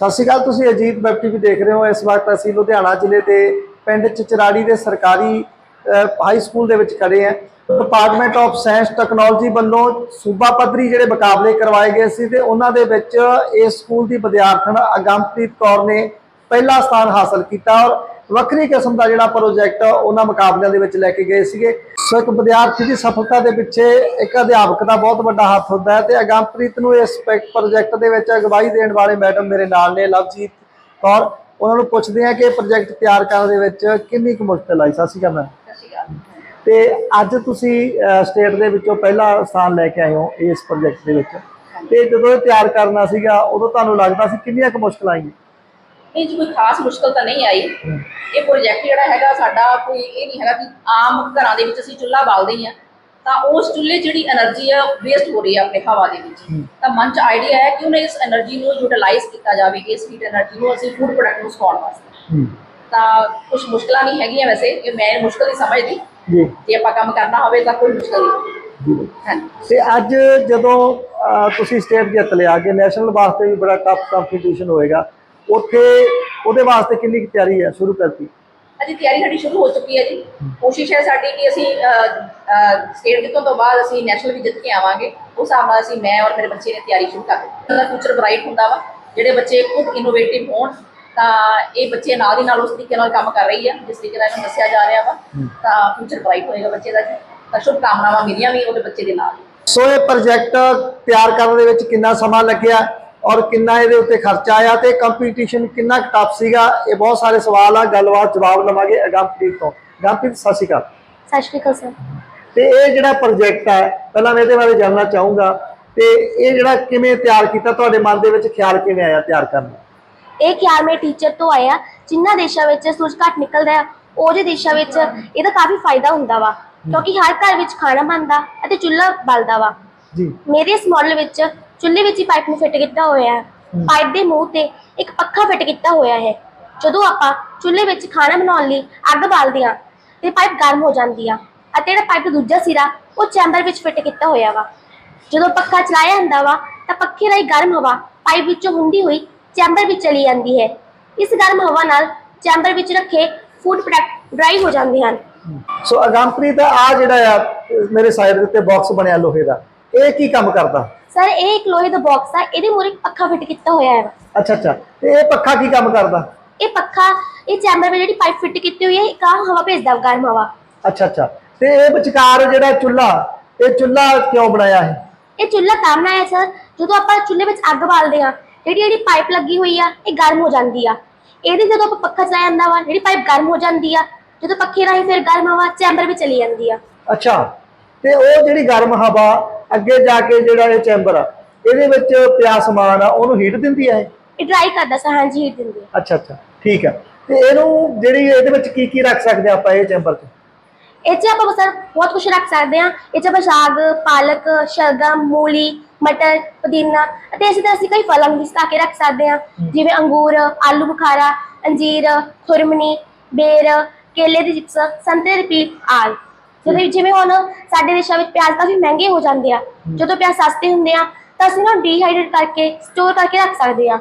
ਸਤਿ ਸ਼੍ਰੀ ਅਕਾਲ, ਤੁਸੀਂ Ajit web TV ਦੇਖ ਰਹੇ ਹੋ। ਇਸ ਵਕਤ ਅਸੀਂ ਲੁਧਿਆਣਾ ਜ਼ਿਲ੍ਹੇ ਦੇ ਪਿੰਡ ਚਚਰਾੜੀ ਦੇ ਸਰਕਾਰੀ ਹਾਈ ਸਕੂਲ ਦੇ ਵਿੱਚ ਖੜੇ ਹਾਂ। ਡਿਪਾਰਟਮੈਂਟ ਆਫ ਸਾਇੰਸ ਟੈਕਨੋਲੋਜੀ ਵੱਲੋਂ ਸੂਬਾ ਪੱਧਰੀ ਜਿਹੜੇ ਮੁਕਾਬਲੇ ਕਰਵਾਏ ਗਏ ਸੀ ਤੇ ਉਹਨਾਂ ਦੇ ਵਿੱਚ ਇਸ ਸਕੂਲ ਦੀ ਵਿਦਿਆਰਥਣ ਅਗੰਮਪ੍ਰੀਤ ਕੌਰ ਨੇ ਪਹਿਲਾ ਸਥਾਨ ਹਾਸਲ ਕੀਤਾ ਔਰ ਵੱਖਰੀ ਕਿਸਮ ਦਾ ਜਿਹੜਾ ਪ੍ਰੋਜੈਕਟ ਉਹਨਾਂ ਮੁਕਾਬਲਿਆਂ ਦੇ ਵਿੱਚ ਲੈ ਕੇ ਗਏ ਸੀਗੇ। ਸੋ ਇੱਕ ਵਿਦਿਆਰਥੀ ਦੀ ਸਫਲਤਾ ਦੇ ਪਿੱਛੇ ਇੱਕ ਅਧਿਆਪਕ ਦਾ ਬਹੁਤ ਵੱਡਾ ਹੱਥ ਹੁੰਦਾ ਹੈ ਤੇ ਅਗੰਮਪ੍ਰੀਤ ਨੂੰ ਇਸ ਪ੍ਰੋਜੈਕਟ ਦੇ ਵਿੱਚ ਅਗਵਾਈ ਦੇਣ ਵਾਲੇ ਮੈਡਮ ਮੇਰੇ ਨਾਲ ਨੇ ਲਵਜੀਤ ਕੌਰ। ਉਹਨਾਂ ਨੂੰ ਪੁੱਛਦੇ ਆ ਕਿ ਪ੍ਰੋਜੈਕਟ ਤਿਆਰ ਕਰਨ ਦੇ ਵਿੱਚ ਕਿੰਨੀ ਕੁ ਮੁਸ਼ਕਲ ਆਈ? ਸਤਿ ਸ਼੍ਰੀ ਅਕਾਲ ਮੈਮ। ਤੇ ਅੱਜ ਤੁਸੀਂ ਸਟੇਟ ਦੇ ਵਿੱਚੋਂ ਪਹਿਲਾ ਸਥਾਨ ਲੈ ਕੇ ਆਏ ਹੋ ਇਸ ਪ੍ਰੋਜੈਕਟ ਦੇ ਵਿੱਚ। ਤੇ ਜਦੋਂ ਇਹ ਤਿਆਰ ਕਰਨਾ ਸੀਗਾ ਉਦੋਂ ਤੁਹਾਨੂੰ ਲੱਗਦਾ ਸੀ ਕਿੰਨੀਆਂ ਕੁ ਮੁਸ਼ਕਲਾਂ ਆਈਆਂ? ਇਹ ਜੀ ਕੋਈ ਖਾਸ ਮੁਸ਼ਕਲ ਤਾਂ ਨਹੀਂ ਆਈ। ਇਹ ਪ੍ਰੋਜੈਕਟ ਜਿਹੜਾ ਹੈਗਾ ਸਾਡਾ ਕੋਈ ਇਹ ਨਹੀਂ ਹੈਗਾ ਕਿ ਆਮ ਘਰਾਂ ਦੇ ਵਿੱਚ ਅਸੀਂ ਚੁੱਲ੍ਹਾ ਬਾਲਦੇ ਹਾਂ ਤਾਂ ਉਸ ਚੁੱਲ੍ਹੇ ਜਿਹੜੀ એનર્ਜੀ ਆ ਵੇਸਟ ਹੋ ਰਹੀ ਆ ਆਪਣੇ ਹਵਾ ਦੇ ਵਿੱਚ। ਤਾਂ ਮਨ ਚ ਆਈਡੀਆ ਹੈ ਕਿ ਉਹਨੇ ਇਸ એનર્ਜੀ ਨੂੰ ਯੂਟਿਲਾਈਜ਼ ਕੀਤਾ ਜਾਵੇ ਇਸ ਹੀਟ એનર્ਜੀ ਨੂੰ ਅਸੀਂ ਫੂਡ ਪ੍ਰੋਡਕਟ ਨੂੰ ਸਕਾਉਣ ਵਾਸਤੇ। ਤਾਂ ਕੁਝ ਮੁਸ਼ਕਲਾਂ ਨਹੀਂ ਹੈਗੀਆਂ ਵੈਸੇ ਇਹ ਮੈਂ ਮੁਸ਼ਕਲ ਹੀ ਸਮਝਦੀ। ਜੀ। ਜੇ ਆਪਾਂ ਕੰਮ ਕਰਨਾ ਹੋਵੇ ਤਾਂ ਕੋਈ ਮੁਸ਼ਕਲ ਨਹੀਂ। ਤੇ ਅੱਜ ਜਦੋਂ ਤੁਸੀਂ ਸਟੇਟ ਜਿੱਤ ਲਿਆ ਕਿ ਨੈਸ਼ਨਲ ਵਾਸਤੇ ਵੀ ਬੜਾ ਟਫ ਕੰਪੀਟੀਸ਼ਨ ਹੋਏਗਾ। ਉੱਥੇ ਉਹਦੇ ਵਾਸਤੇ ਕਿੰਨੀ ਕੁ ਤਿਆਰੀ ਹੈ ਸ਼ੁਰੂ ਕਰਤੀ? ਅਜੀ ਤਿਆਰੀ ਸਾਡੀ ਸ਼ੁਰੂ ਹੋ ਚੁੱਕੀ ਹੈ ਜੀ। ਕੋਸ਼ਿਸ਼ ਹੈ ਸਾਡੀ ਕਿ ਅਸੀਂ ਸਟੇਟ ਜਿੱਤਣ ਤੋਂ ਬਾਅਦ ਅਸੀਂ ਨੈਸ਼ਨਲ ਵੀ ਜਿੱਤ ਕੇ ਆਵਾਂਗੇ। ਉਸ ਹਿਸਾਬ ਨਾਲ ਅਸੀਂ ਮੈਂ ਔਰ ਮੇਰੇ ਬੱਚੇ ਨੇ ਤਿਆਰੀ ਸ਼ੁਰੂ ਕਰ ਦਿੱਤੀ। ਉਹਦਾ ਫਿਊਚਰ ਬ੍ਰਾਈਟ ਹੁੰਦਾ ਵਾ। ਜਿਹੜੇ ਬੱਚੇ ਖੁਦ ਇਨੋਵੇਟਿਵ ਹੋਣ ਤਾਂ ਇਹ ਬੱਚੇ ਨਾਲ ਦੀ ਨਾਲ ਉਸ ਤਰੀਕੇ ਨਾਲ ਕੰਮ ਕਰ ਰਹੀ ਆ ਜਿਸ ਤਰੀਕੇ ਨਾਲ ਇਹਨੂੰ ਦੱਸਿਆ ਜਾ ਰਿਹਾ ਵਾ। ਤਾਂ ਫਿਊਚਰ ਬ੍ਰਾਈਟ ਹੋਏਗਾ ਬੱਚੇ ਦਾ ਜੀ। ਤਾਂ ਸ਼ੁਭ ਕਾਮਨਾਵਾਂ ਮੇਰੀਆਂ ਵੀ ਉਹਦੇ ਬੱਚੇ ਦੇ ਨਾਲ ਸੋ ਇਹ ਪ੍ਰੋਜੈਕਟ ਤਿਆਰ ਕਰਨ ਦੇ ਵਿੱਚ ਕਿੰਨਾ ਸਮਾਂ ਲੱਗਿਆ? ਔਰ ਕਿੰਨਾ ਇਹਦੇ ਉੱਤੇ ਖਰਚਾ ਆਇਆ ਤੇ ਕੰਪੀਟੀਸ਼ਨ ਕਿੰਨਾ ਟਫ ਸੀਗਾ ਇਹ ਬਹੁਤ ਸਾਰੇ ਸਵਾਲ ਆ ਗੱਲਬਾਤ ਜਵਾਬ ਲਵਾਂਗੇ ਅਗੰਪ੍ਰੀਤ ਤੋਂ। ਅਗੰਪ੍ਰੀਤ ਸਤਿ ਸ਼੍ਰੀ ਅਕਾਲ। ਸਤਿ ਸ਼੍ਰੀ ਅਕਾਲ ਸਰ। ਤੇ ਇਹ ਜਿਹੜਾ ਪ੍ਰੋਜੈਕਟ ਹੈ ਪਹਿਲਾਂ ਮੈਂ ਇਹਦੇ ਬਾਰੇ ਜਾਣਨਾ ਚਾਹੂੰਗਾ ਤੇ ਇਹ ਜਿਹੜਾ ਕਿਵੇਂ ਤਿਆਰ ਕੀਤਾ ਤੁਹਾਡੇ ਮਨ ਦੇ ਵਿੱਚ ਖਿਆਲ ਕਿਵੇਂ ਆਇਆ ਤਿਆਰ ਕਰਨ ਦਾ? ਇਹ ਖਿਆਲ ਮੇਰੇ ਟੀਚਰ ਤੋਂ ਆਇਆ ਜਿਨ੍ਹਾਂ ਦੇਸ਼ਾਂ ਵਿੱਚ ਸੂਰਜ ਘੱਟ ਨਿਕਲਦਾ ਹੈ ਉਹ ਜਿਹੇ ਦੇਸ਼ਾਂ ਵਿੱਚ ਇਹਦਾ ਕਾਫੀ ਫਾਇਦਾ ਹੁੰਦਾ ਵਾ ਕਿਉਂਕਿ ਹਰ ਘਰ ਵਿੱਚ ਖਾਣਾ ਬਣਦਾ ਅਤੇ ਚੁੱਲ੍ਹਾ ਬਲਦਾ ਵਾ। ਜੀ। ਮੇਰੇ ਇਸ ਮਾਡਲ ਵਿੱਚ ਚੁੱਲ੍ਹੇ ਵਿੱਚ ਹੀ ਪਾਈਪ ਨੂੰ ਫਿੱਟ ਕੀਤਾ ਹੋਇਆ ਹੈ। ਪਾਈਪ ਦੇ ਮੂੰਹ ਤੇ ਇੱਕ ਪੱਖਾ ਫਿੱਟ ਕੀਤਾ ਹੋਇਆ ਹੈ। ਜਦੋਂ ਆਪਾਂ ਚੁੱਲ੍ਹੇ ਵਿੱਚ ਖਾਣਾ ਬਣਾਉਣ ਲਈ ਅੱਗ ਬਾਲਦੇ ਹਾਂ ਤੇ ਪਾਈਪ ਗਰਮ ਹੋ ਜਾਂਦੀ ਆ ਅਤੇ ਜਿਹੜਾ ਪਾਈਪ ਦਾ ਦੂਜਾ ਸਿਰਾ ਉਹ ਚੈਂਬਰ ਵਿੱਚ ਫਿੱਟ ਕੀਤਾ ਹੋਇਆ ਵਾ। ਜਦੋਂ ਪੱਖਾ ਚਲਾਇਆ ਹੁੰਦਾ ਵਾ ਤਾਂ ਪੱਖੇ ਰਾਹੀਂ ਗਰਮ ਹਵਾ ਪਾਈਪ ਵਿੱਚੋਂ ਹੁੰਦੀ ਹੋਈ ਚੈਂਬਰ ਵਿੱਚ ਚਲੀ ਜਾਂਦੀ ਹੈ। ਇਸ ਗਰਮ ਹਵਾ ਨਾਲ ਚੈਂਬਰ ਵਿੱਚ ਰੱਖੇ ਫੂਡ ਪ੍ਰੋਡਕਟ ਡਰਾਈ ਹੋ ਜਾਂਦੇ ਹਨ। ਸੋ ਅਗੰਪ੍ਰੀਤ ਆ ਜਿਹੜਾ ਆ ਮੇਰੇ ਸਾਈਡ ਦੇ ਉੱਤੇ ਬਾਕਸ ਬਣਿਆ ਲੋਹੇ ਦਾ ਇਹ ਕੀ ਕੰਮ ਕਰਦਾ? ਸਰ ਇਹ ਇੱਕ ਲੋਹੇ ਦਾ ਬਾਕਸ ਆ ਇਹਦੇ ਇੱਕ ਪੱਖਾ ਫਿੱਟ ਕੀਤਾ ਹੋਇਆ ਹੈ। ਅੱਛਾ ਅੱਛਾ। ਤੇ ਇਹ ਪੱਖਾ ਕੀ ਕੰਮ ਕਰਦਾ? ਇਹ ਪੱਖਾ ਇਹ ਚੈਂਬਰ ਵਿੱਚ ਜਿਹੜੀ ਪਾਈਪ ਫਿੱਟ ਕੀਤੀ ਹੋਈ ਹੈ ਇੱਕ ਆਮ ਹਵਾ ਭੇਜਦਾ ਗਰਮ ਹਵਾ ਅੱਛਾ ਅੱਛਾ। ਤੇ ਇਹ ਵਿਚਕਾਰ ਜਿਹੜਾ ਚੁੱਲ੍ਹਾ ਇਹ ਚੁੱਲ੍ਹਾ ਕਿਉਂ ਬਣਾਇਆ ਹੈ ਇਹ ਚੁੱਲ੍ਹਾ ਤਾਂ ਬਣਾਇਆ ਸਰ ਜਦੋਂ ਆਪਾਂ ਚੁੱਲ੍ਹੇ ਵਿੱਚ ਅੱਗ ਬਾਲਦੇ ਆ ਜਿਹੜੀ ਜਿਹੜੀ ਪਾਈਪ ਲੱਗੀ ਹੋਈ ਆ ਇਹ ਗਰਮ ਹੋ ਜਾਂਦੀ ਆ। ਇਹਦੇ ਜਦੋਂ ਆਪਾਂ ਪੱਖਾ ਚਲਾਇਆ ਜਾਂਦਾ ਵਾ ਜਿਹੜੀ ਪਾਈਪ ਗਰਮ ਹੋ ਜਾਂਦੀ ਆ ਜਦੋਂ ਪੱਖੇ ਰਾਹੀਂ ਫਿਰ ਗਰਮ ਹਵਾ ਚੈਂਬਰ ਵਿੱਚ ਚਲੀ ਜਾਂਦੀ ਆ। ਅੱਛਾ। ਤੇ ਉਹ ਜਿਹੜੀ ਗਰਮ ਹਵਾ ਅੱਗੇ ਜਾ ਕੇ ਜਿਹੜਾ ਇਹ ਚੈਂਬਰ ਆ ਇਹਦੇ ਵਿੱਚ ਪਿਆ ਸਮਾਨ ਆ ਉਹਨੂੰ ਹੀਟ ਦਿੰਦੀ ਹੈ ਇਹ? ਇਹ ਡਰਾਈ ਕਰਦਾ ਸਰ ਹਾਂਜੀ ਹੀਟ ਦਿੰਦੀ ਆ। ਅੱਛਾ ਅੱਛਾ ਠੀਕ ਹੈ ਤੇ ਇਹਨੂੰ ਜਿਹੜੀ ਇਹਦੇ ਵਿੱਚ ਕੀ ਕੀ ਰੱਖ ਸਕਦੇ ਆ ਆਪਾਂ ਇਹ ਚੈਂਬਰ 'ਚ? ਇਹ 'ਚ ਆਪਾਂ ਸਰ ਬਹੁਤ ਕੁਝ ਰੱਖ ਸਕਦੇ ਆ। ਇਹ 'ਚ ਆਪਾਂ ਸਾਗ ਪਾਲਕ ਸ਼ਲਗਮ ਮੂਲੀ ਮਟਰ ਪੁਦੀਨਾ ਅਤੇ ਇਸੇ ਤਰ੍ਹਾਂ ਅਸੀਂ ਕਈ ਫਲਾਂ ਵੀ ਸੁਕਾ ਕੇ ਰੱਖ ਸਕਦੇ ਆ। ਜਿਵੇਂ ਅੰਗੂਰ ਆਲੂ ਬੁਖਾਰਾ ਅੰਜੀਰ ਖੁਰਮਣੀ ਬੇਰ ਕੇਲੇ ਦੀ ਚਿਪਸ ਸੰਤਰੇ ਦੇ ਪੀਲ ਆਲ ਜਦੋਂ ਜਿਵੇਂ ਹੁਣ ਸਾਡੇ ਦੇਸ਼ਾਂ ਵਿੱਚ ਪਿਆਜ਼ ਕਾਫੀ ਮਹਿੰਗੇ ਹੋ ਜਾਂਦੇ ਆ ਜਦੋਂ ਪਿਆਜ਼ ਸਸਤੇ ਹੁੰਦੇ ਆ ਤਾਂ ਅਸੀਂ ਨਾ ਡੀਹਾਈਡਰੇਟ ਕਰਕੇ ਸਟੋਰ ਕਰਕੇ ਰੱਖ ਸਕਦੇ ਆ।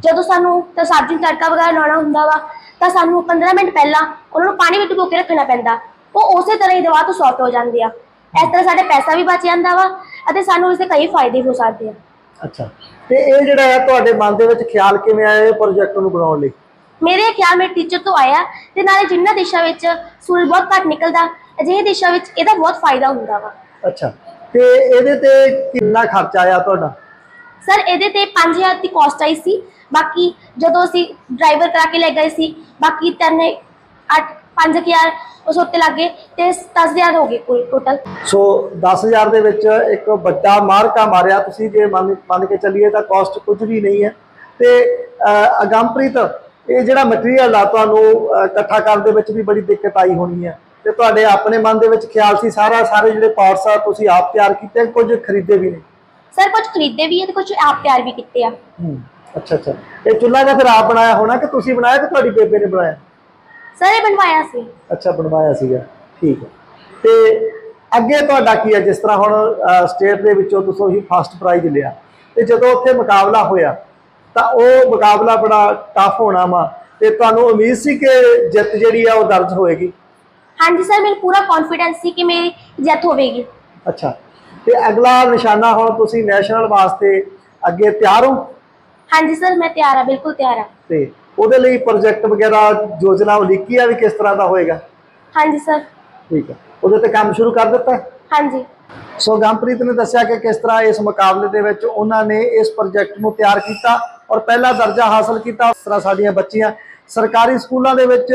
ਜਦੋਂ ਸਾਨੂੰ ਤਾਂ ਸਬਜ਼ੀ ਨੂੰ ਤੜਕਾ ਵਗੈਰਾ ਲਾਉਣਾ ਹੁੰਦਾ ਵਾ ਤਾਂ ਸਾਨੂੰ 15 ਮਿੰਟ ਪਹਿਲਾਂ ਉਹਨਾਂ ਨੂੰ ਪਾਣੀ ਵਿੱਚ ਡੁਬੋ ਕੇ ਰੱਖਣਾ ਪੈਂਦਾ। ਉਹ ਉਸੇ ਤਰ੍ਹਾਂ ਹੀ ਦਵਾ ਤੋਂ ਸੌਟ ਹੋ ਜਾਂਦੇ ਆ। ਇਸ ਤਰ੍ਹਾਂ ਸਾਡੇ ਪੈਸਾ ਵੀ ਬਚ ਜਾਂਦਾ ਵਾ ਅਤੇ ਸਾਨੂੰ ਇਸ ਦੇ ਕਈ ਫਾਇਦੇ ਹੋ ਸਕਦੇ ਆ। ਅੱਛਾ। ਤੇ ਇਹ ਜਿਹੜਾ ਹੈ ਤੁਹਾਡੇ ਮਨ ਦੇ ਵਿੱਚ ਖਿਆਲ ਕਿਵੇਂ ਆਇਆ ਇਹ ਪ੍ਰੋਜੈਕਟ ਨੂੰ ਬਣਾਉਣ ਲਈ? ਮੇਰੇ ਖਿਆਲ ਮੇਰੇ ਟੀਚਰ ਤੋਂ ਆਇਆ ਤੇ ਨਾਲੇ ਜਿਨ੍ਹਾਂ ਦੇਸ਼ਾਂ ਵਿੱਚ ਸੂਰਜ ਬਹੁਤ ਘੱਟ ਨਿਕਲਦਾ ਅਜਿਹੇ ਦੇਸ਼ਾਂ ਵਿੱਚ ਇਹਦਾ ਬਹੁਤ ਫਾਇਦਾ ਹੁੰਦਾ ਵਾ। ਅੱਛਾ ਤੇ ਇਹਦੇ ਤੇ ਕਿੰਨਾ ਖਰਚਾ ਆਇਆ ਤੁਹਾਡਾ? ਸਰ ਇਹਦੇ ਤੇ 5000 ਦੀ ਕਾਸਟ ਆਈ ਸੀ ਬਾਕੀ ਜਦੋਂ ਅਸੀਂ ਡਰਾਈਵਰ ਕਰਾ ਕੇ ਲੈ ਗਏ ਸੀ ਬਾਕੀ ਤਿੰਨ 8 5000 ਉਸ ਉੱਤੇ ਲੱਗੇ ਤੇ 10000 ਹੋ ਗਏ ਕੁੱਲ ਟੋਟਲ ਸੋ 10000 ਦੇ ਵਿੱਚ ਇੱਕ ਵੱਡਾ ਮਾਰਕਾ ਮਾਰਿਆ ਤੁਸੀਂ ਜੇ ਮੰਨ ਕੇ ਚੱਲੀਏ ਤਾਂ ਕਾਸਟ ਕੁਝ ਵੀ ਨਹੀਂ ਹੈ। ਤੇ ਅਗੰਪ੍ਰੀਤ ਇਹ ਜਿਹੜਾ ਮਟੀਰੀਅਲ ਆ ਤੁਹਾਨੂੰ ਇਕੱਠਾ ਕਰਨ ਦੇ ਵਿੱਚ ਵੀ ਬੜੀ ਦਿੱਕਤ ਆਈ ਹੋਣੀ ਹੈ ਤੇ ਤੁਹਾਡੇ ਆਪਣੇ ਮਨ ਦੇ ਵਿੱਚ ਖਿਆਲ ਸੀ ਸਾਰਾ ਸਾਰੇ ਜਿਹੜੇ ਪਾਰਟਸ ਆ ਤੁਸੀਂ ਆਪ ਤਿਆਰ ਕੀਤੇ ਕੁਝ ਖਰੀਦੇ ਵੀ ਨੇ? ਸਰ ਕੁਝ ਖਰੀਦੇ ਵੀ ਹੈ ਤੇ ਕੁਝ ਆਪ ਤਿਆਰ ਵੀ ਕੀਤੇ ਆ। ਹੂੰ ਅੱਛਾ ਅੱਛਾ। ਇਹ ਚੁੱਲ੍ਹਾ ਦਾ ਫਿਰ ਆਪ ਬਣਾਇਆ ਹੋਣਾ ਕਿ ਤੁਸੀਂ ਬਣਾਇਆ ਕਿ ਤੁਹਾਡੀ ਬੇਬੇ ਨੇ ਬਣਾਇਆ? ਸਰ ਇਹ ਬਣਵਾਇਆ ਸੀ। ਅੱਛਾ ਬਣਵਾਇਆ ਸੀਗਾ। ਠੀਕ ਹੈ ਤੇ ਅੱਗੇ ਤੁਹਾਡਾ ਕੀ ਹੈ ਜਿਸ ਤਰ੍ਹਾਂ ਹੁਣ ਸਟੇਟ ਦੇ ਵਿੱਚੋਂ ਤੁਸੀਂ ਫਸਟ ਪ੍ਰਾਈਜ਼ ਲਿਆ। ਤੇ ਜਦੋਂ ਉੱਥੇ ਮੁਕਾਬਲਾ ਹੋਇਆ ਤਾਂ ਉਹ ਮੁਕਾਬਲਾ ਬੜਾ ਟਫ ਹੋਣਾ ਵਾ ਤੇ ਤੁਹਾਨੂੰ ਉਮੀਦ ਸੀ ਕਿ ਜਿੱਤ ਜਿਹੜੀ ਆ ਉਹ ਦਰਜ ਹੋਏਗੀ? ਹਾਂਜੀ ਸਰ ਮੈਨੂੰ ਪੂਰਾ ਕੌਨਫੀਡੈਂਸ ਸੀ ਕਿ ਮੇਰੀ ਜਿੱਤ ਹੋਵੇਗੀ। ਅੱਛਾ। ਤੇ ਅਗਲਾ ਨਿਸ਼ਾਨਾ ਹੁਣ ਤੁਸੀਂ ਨੈਸ਼ਨਲ ਵਾਸਤੇ ਅੱਗੇ ਤਿਆਰ ਹੋ? ਹਾਂਜੀ ਸਰ ਮੈਂ ਤਿਆਰ ਹਾਂ ਬਿਲਕੁਲ ਤਿਆਰ ਹਾਂ। ਤੇ ਉਹਦੇ ਲਈ ਪ੍ਰੋਜੈਕਟ ਵਗੈਰਾ ਯੋਜਨਾ ਉਲੀਕੀ ਆ ਵੀ ਕਿਸ ਤਰ੍ਹਾਂ ਦਾ ਹੋਏਗਾ? ਹਾਂਜੀ ਸਰ। ਠੀਕ ਹੈ ਉਹਦੇ ਤੇ ਕੰਮ ਸ਼ੁਰੂ ਕਰ ਦਿੱਤਾ? ਹਾਂਜੀ। ਸੋ ਗੰਪ੍ਰੀਤ ਨੇ ਦੱਸਿਆ ਕਿ ਕਿਸ ਤਰ੍ਹਾਂ ਇਸ ਮੁਕਾਬਲੇ ਦੇ ਵਿੱਚ ਉਹਨਾਂ ਨੇ ਇਸ ਪ੍ਰੋਜੈਕਟ ਨੂੰ ਤਿਆਰ ਕੀਤਾ ਔਰ ਪਹਿਲਾ ਦਰਜਾ ਹਾਸਲ ਕੀਤਾ। ਇਸ ਤਰ੍ਹਾਂ ਸਾਡੀਆਂ ਬੱਚੀਆਂ ਸਰਕਾਰੀ ਸਕੂਲਾਂ ਦੇ ਵਿੱਚ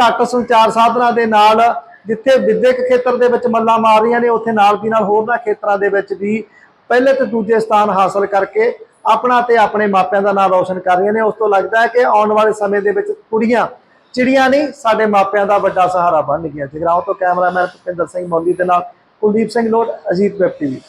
ਘੱਟ ਸੰਚਾਰ ਸਾਧਨਾਂ ਦੇ ਨਾਲ ਜਿੱਥੇ ਵਿਦਿਅਕ ਖੇਤਰ ਦੇ ਵਿੱਚ ਮੱਲਾ ਮਾਰ ਰਹੀਆਂ ਨੇ, ਉੱਥੇ ਨਾਲ ਦੀ ਨਾਲ ਹੋਰਨਾਂ ਖੇਤਰਾਂ ਦੇ ਵਿੱਚ ਵੀ ਪਹਿਲੇ ਤੇ ਦੂਜੇ ਸਥਾਨ ਹਾਸਲ ਕਰਕੇ ਆਪਣਾ ਤੇ ਆਪਣੇ ਮਾਪਿਆਂ ਦਾ ਨਾਮ ਰੌਸ਼ਨ ਕਰ ਰਹੀਆਂ ਨੇ। ਉਸ ਤੋਂ ਲੱਗਦਾ ਹੈ ਕਿ ਆਉਣ ਵਾਲੇ ਸਮੇਂ ਦੇ ਵਿੱਚ ਕੁੜੀਆਂ ਚਿੜੀਆਂ ਨਹੀਂ, ਸਾਡੇ ਮਾਪਿਆਂ ਦਾ ਵੱਡਾ ਸਹਾਰਾ ਬਣਨਗੀਆਂ ਜਗਰਾਉਂ ਤੋਂ ਕੈਮਰਾਮੈਨ ਭੁਪਿੰਦਰ ਸਿੰਘ ਮੌਲੀ ਦੇ ਨਾਲ ਕੁਲਦੀਪ ਸਿੰਘ ਲੋਟ ਅਜੀਤ ਵੈਬ ਟੀਵੀ।